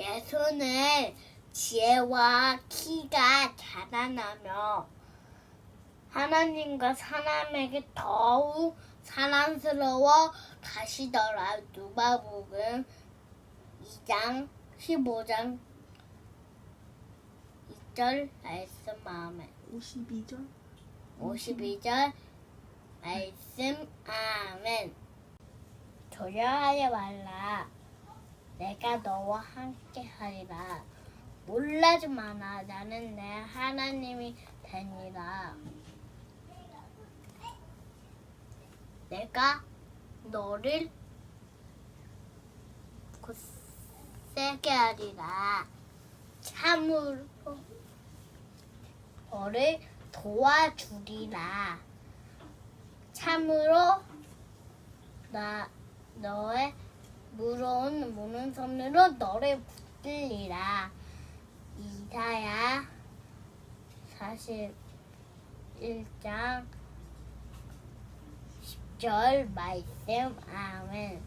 예수는 지혜와 키가 자라나며 하나님과 사람에게 더욱 사랑스러워 가시더라. 누가복음 2장 15장 2절 말씀 아멘. 52절 52절 말씀 아멘. 두려워하지 말라. 내가 너와 함께 하리라. 놀라지 마라. 나는 내 하나님이 되니라. 내가 너를 굳세게 하리라. 참으로 너를 도와주리라. 참으로 나 너의 무서운 무는 손으로 너를 붙들리라. 이사야 41장 10절 말씀 아멘.